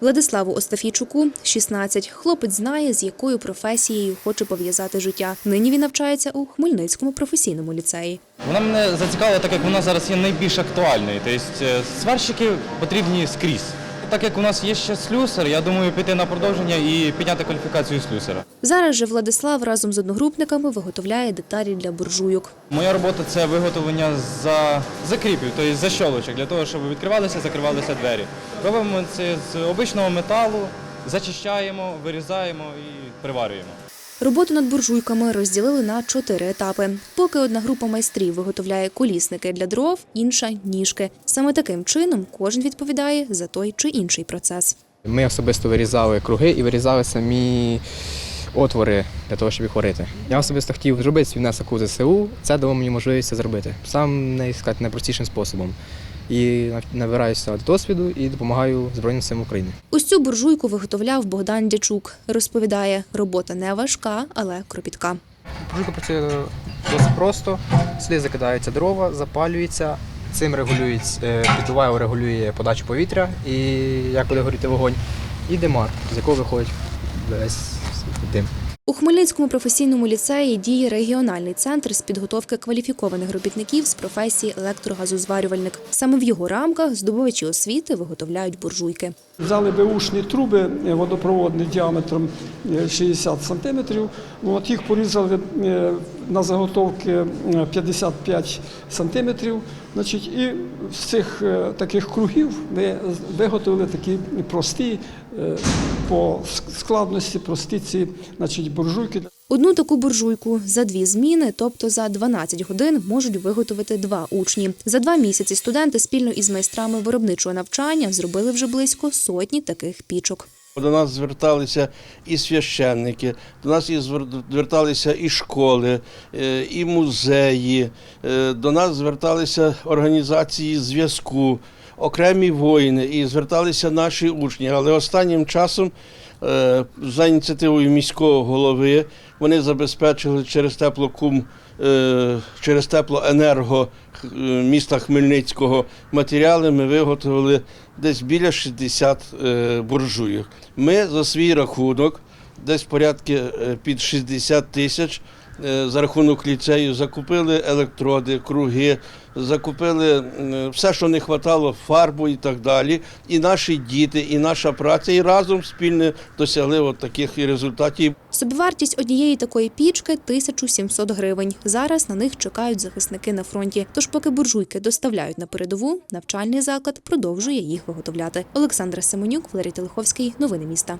Владиславу Остафійчуку 16. Хлопець знає, з якою професією хоче пов'язати життя. Нині він навчається у Хмельницькому професійному ліцеї. Вона мене зацікавила, так як вона зараз є найбільш актуальною. Тобто е, сварщики потрібні скрізь. Так як у нас є ще слюсар, я думаю піти на продовження і підняти кваліфікацію слюсара. Зараз же Владислав разом з одногрупниками виготовляє деталі для буржуйок. Моя робота це виготовлення за закріпів, тобто защолочок, для того, щоб відкривалися, закривалися двері. Робимо це з обичного металу, зачищаємо, вирізаємо і приварюємо. Роботу над буржуйками розділили на чотири етапи. Поки одна група майстрів виготовляє колісники для дров, інша ніжки. Саме таким чином кожен відповідає за той чи інший процес. Ми особисто вирізали круги і вирізали самі отвори для того, щоб їх варити. Я особисто хотів зробити свій внесок у ЗСУ. Це дало мені можливість це зробити. Сам не сказати найпростішим способом. І набираюся досвіду і допомагаю Збройним силам України. Ось цю буржуйку виготовляв Богдан Дячук. Розповідає, робота не важка, але кропітка. Пружка працює досить просто. Сюди закидаються дрова, запалюється. Цим регулюють підлива регулює подачу повітря і як буде горіти вогонь. І димар, з якого виходить весь дим. У Хмельницькому професійному ліцеї діє регіональний центр з підготовки кваліфікованих робітників з професії електрогазозварювальник. Саме в його рамках здобувачі освіти виготовляють буржуйки. Взяли беушні труби е, водопроводні діаметром е, 60 см. От їх порізали е, на заготовки е, 55 см. Значить, і з цих е, таких кругів ми виготовили такі прості е, по складності, прості ці значить, буржуйки. Одну таку буржуйку за дві зміни, тобто за 12 годин, можуть виготовити два учні. За два місяці студенти спільно із майстрами виробничого навчання зробили вже близько сотні таких пічок. До нас зверталися і священники, до нас зверталися і школи, е, і музеї, е, до нас зверталися організації зв'язку, окремі воїни, і зверталися наші учні. Але останнім часом, за ініціативою міського голови, вони забезпечили через теплокум, е, через теплоенерго е, міста Хмельницького матеріали. Ми виготовили десь біля 60 е, буржуйок. Ми за свій рахунок, десь порядки е, під 60 тисяч е, за рахунок ліцею, закупили електроди, круги, закупили е, все, що не вистачало, фарбу і так далі. І наші діти, і наша праця, і разом спільно досягли от таких результатів. Собівартість однієї такої пічки 1700 гривень. Зараз на них чекають захисники на фронті. Тож, поки буржуйки доставляють на передову, навчальний заклад продовжує їх виготовляти. Олександра Семенюк, Валерій Телеховський. Новини міста.